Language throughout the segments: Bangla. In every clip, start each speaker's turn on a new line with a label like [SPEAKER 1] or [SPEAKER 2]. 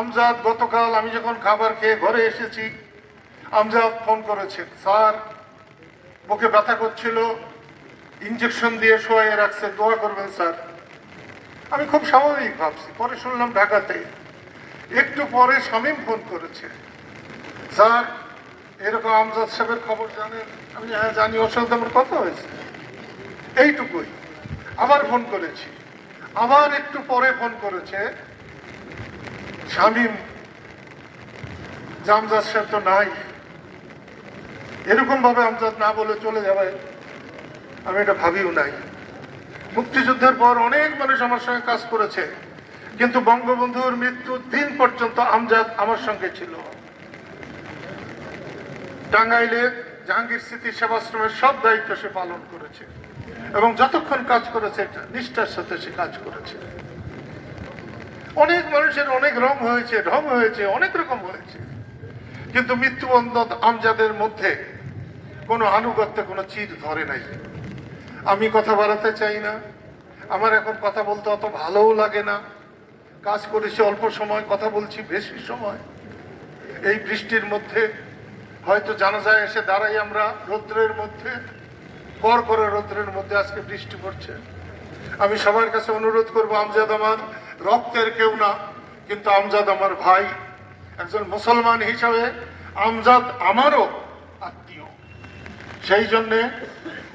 [SPEAKER 1] আমজাদ, গতকাল আমি যখন খাবার খেয়ে ঘরে এসেছি, আমজাদ ফোন করেছে, স্যার, বুকে ব্যথা করছিল ইঞ্জেকশন দিয়ে শোয়াইয়ে রাখছে, দোয়া করবেন, স্যার। আমি খুব স্বাভাবিক ভাবছি, পরে শুনলাম ঢাকাতে একটু পরে শামীম ফোন করেছে। স্যার, এরকম আমজাদ সাহেবের খবর জানেন? আমি হ্যাঁ জানি, ওর সাথে আমার কথা হয়েছে। এইটুকুই। আবার ফোন করেছি। আবার একটু পরে ফোন করেছে শামীম জামজাদ সাহেব তো নাই। এরকম ভাবে আমজাদ না বলে চলে যাবে, আমি এটা ভাবিও নাই। মুক্তিযুদ্ধের পর অনেক মানুষ আমার সঙ্গে কাজ করেছে, কিন্তু বঙ্গবন্ধুর মৃত্যুর দিন পর্যন্ত আমজাদ আমার সঙ্গে ছিল। টাঙ্গাইলে জাহাঙ্গীর স্মৃতি সেবাশ্রমের সব দায়িত্ব সে পালন করেছে, এবং যতক্ষণ কাজ করেছে নিষ্ঠার সাথে সে কাজ করেছে। অনেক মানুষের অনেক রং হয়েছে, ঢং হয়েছে, অনেক রকম হয়েছে। কিন্তু মৃত্যুবন্ধ আমজাদের মধ্যে কোনো আনুগত্য, কোনো চির ধরে নাই। আমি কথা বাড়াতে চাই না। আমার এখন কথা বলতে অত ভালোও লাগে না। কাজ করেছি অল্প সময়, কথা বলছি বেশি সময়। এই বৃষ্টির মধ্যে হয়তো জানাজায় এসে দাঁড়াই আমরা রৌদ্রের মধ্যে, কর করে রৌদ্রের মধ্যে আজকে বৃষ্টি পড়ছে। আমি সবার কাছে অনুরোধ করব, আমজাদ আমার রক্তের কেউ না, কিন্তু আমজাদ আমার ভাই, একজন মুসলমান হিসাবে আমজাদ আমারও আত্মীয়। সেই জন্যে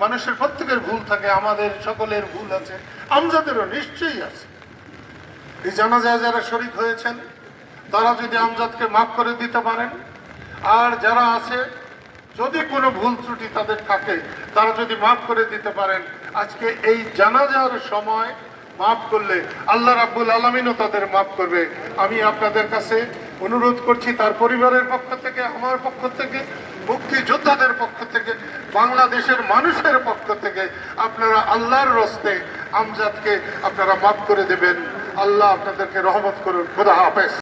[SPEAKER 1] মানুষের প্রত্যেকের ভুল থাকে, আমাদের সকলের ভুল আছে, আমজাদেরও নিশ্চয়ই আছে। এই জানাজায় যারা শরিক হয়েছেন, তারা যদি আমজাদকে মাফ করে দিতে পারেন, আর যারা আছে, যদি কোনো ভুল ত্রুটি তাদের থাকে, তারা যদি মাফ করে দিতে পারেন, আজকে এই জানাজার সময় মাফ করলে আল্লাহ রাব্বুল আলমিনও তাদের মাফ করবে। আমি আপনাদের কাছে অনুরোধ করছি, তার পরিবারের পক্ষ থেকে, আমার পক্ষ থেকে, মুক্তিযোদ্ধাদের পক্ষ থেকে, বাংলাদেশের মানুষের পক্ষ থেকে আপনারা আল্লাহর রস্তে আমজাদকে আপনারা মাফ করে দেবেন। আল্লাহ আপনাদেরকে রহমত করুন। খুদা হাফেজ।